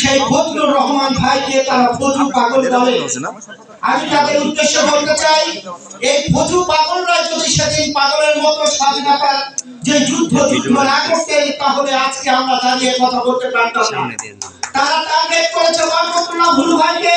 সেই ফজলুর রহমান ভাইকে তারা ফজলু পাগল বলে। আমি তাদের উদ্দেশ্যে বলতে চাই এই ফজু পাগলরা যদি সেদিন পাগলের মতো স্বাধীনতার যে যুদ্ধ যুদ্ধ না করতেন তাহলে আজকে আমরা দাঁড়িয়ে কথা বলতে পারতাম তারা টার্গেট করেছে বরকতুল্লাহ ভুলু ভাইকে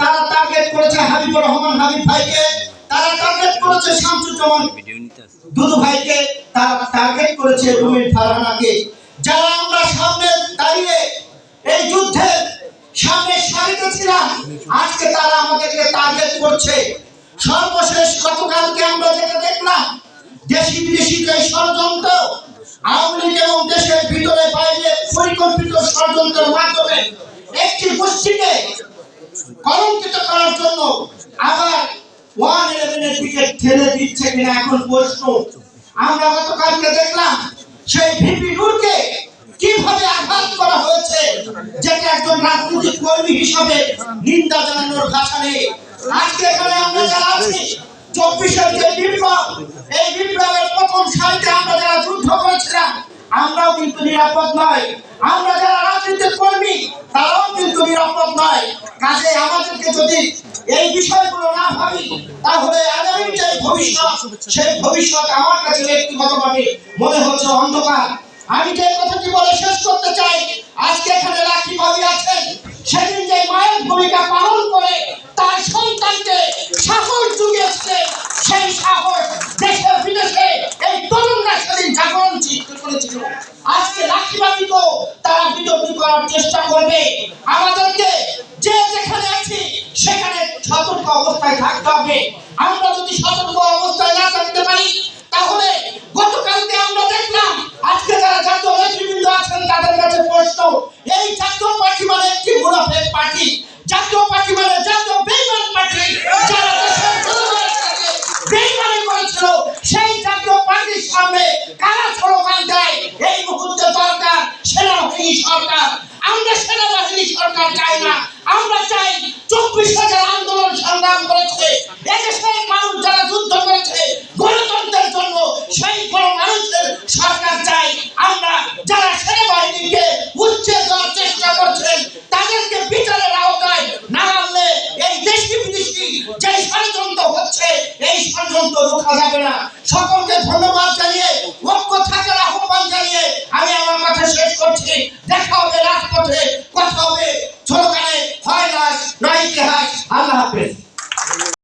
তারা টার্গেট করেছে হাবিবুর রহমান হাবিব ভাইকে তারা টার্গেট করেছে শামসুজ্জামান দুদু ভাইকে তারা টার্গেট করেছে রুমিন ফারহানাকে। যারা আমরা সামনে দাঁড়িয়ে এই যুদ্ধে সামনে সারিতে ছিলাম। আজকে তারা আমাদেরকে টার্গেট করছে। সর্বশেষ গতকালকে আমরা যেটা দেখলাম, দেশি বিদেশি যে ষড়যন্ত্র, আওয়ামী লীগ এবং দেশের ভিতরে বাইরে পরিকল্পিত ষড়যন্ত্রের মাধ্যমে একটি গোষ্ঠীকে কলঙ্কিত করার জন্য আবার ওয়ান ইলেভেনের দিকে ঠেলে দিচ্ছে কিনা এখন প্রশ্ন। আমরা গতকালকে দেখলাম, সেই ভিপি নূরকে কীভাবে আঘাত কর্মী হিসাবে নিন্দা জানানোর ভাষা নেই। আজকে এখানে আমরা যারা আছি, চব্বিশের যে বিপ্লব, এই বিপ্লবের প্রথম সারিতে আমরা যারা যুদ্ধ করেছিলাম, আমরাও কিন্তু নিরাপদ নয়। আমরা যারা রাজনীতির কর্মী, তারাও কিন্তু নিরাপদ নয়। কাজে আমাদেরকে যদি এই বিষয়গুলো না ভাবি, তাহলে আগামী যে ভবিষ্যৎ, সেই ভবিষ্যৎ আমার কাছে ব্যক্তিগতভাবে মনে হচ্ছে অন্ধকার। আমি যে কথাটি বলে শেষ করতে চাই, আজকে এখানে রাখি ভাবি আছেন সেদিন যে মায়ের ভূমিকা পালন করে তার সন্তানকে সাহস জুগিয়েছে সেই সাহস দেশে বিদেশে এই তরুণরা সেদিন জাগরণ সৃষ্টি করেছিল আজকে তো তারা বিতর্কিত করার চেষ্টা করবে। আমাদেরকে যে যেখানে আছি, সেখানে সতর্ক অবস্থায় থাকতে হবে। আমরা যদি সতর্ক অবস্থায় না থাকতে পারি, তাহলে গতকালকে আমরা দেখলাম, আজকে যারা জাতীয় নেতৃবৃন্দ আছেন, তাদের কাছে প্রশ্ন, এই জাতীয় পার্টি মানে একটি মুনাফেক পার্টি? জাতীয় পার্টি মানে জাতীয় বেইমান পার্টি। যারা দেশের জনগণের সাথে বেইমানি করেছিল, সেই জাতীয় পার্টির সামনে কারা স্লোগান দেয় এই মুহূর্তে দরকার সেনাবাহিনী সরকার আমরা সেনাবাহিনী সরকার চাই না। আমরা চাই চব্বিশ হাজার আন্দোলন সংগ্রাম করেছে। এদেশের মানুষ যারা যুদ্ধ করেছে, গণতন্ত্রের জন্য সেই গণ মানুষের সরকার চাই। আমরা যারা সেনাবাহিনীকে উচ্চে দেওয়ার চেষ্টা করছেন তাদেরকে বিচারের আওতায় না আনলে এই দেশি বিদেশি যে ষড়যন্ত্র হচ্ছে, এই ষড়যন্ত্র রোখা যাবে না। সকলকে ধন্যবাদ জানিয়ে, ঐক্য থাকার আহ্বান জানিয়ে আমি আমার কথা শেষ করছি। দেখা হবে রাজপথে।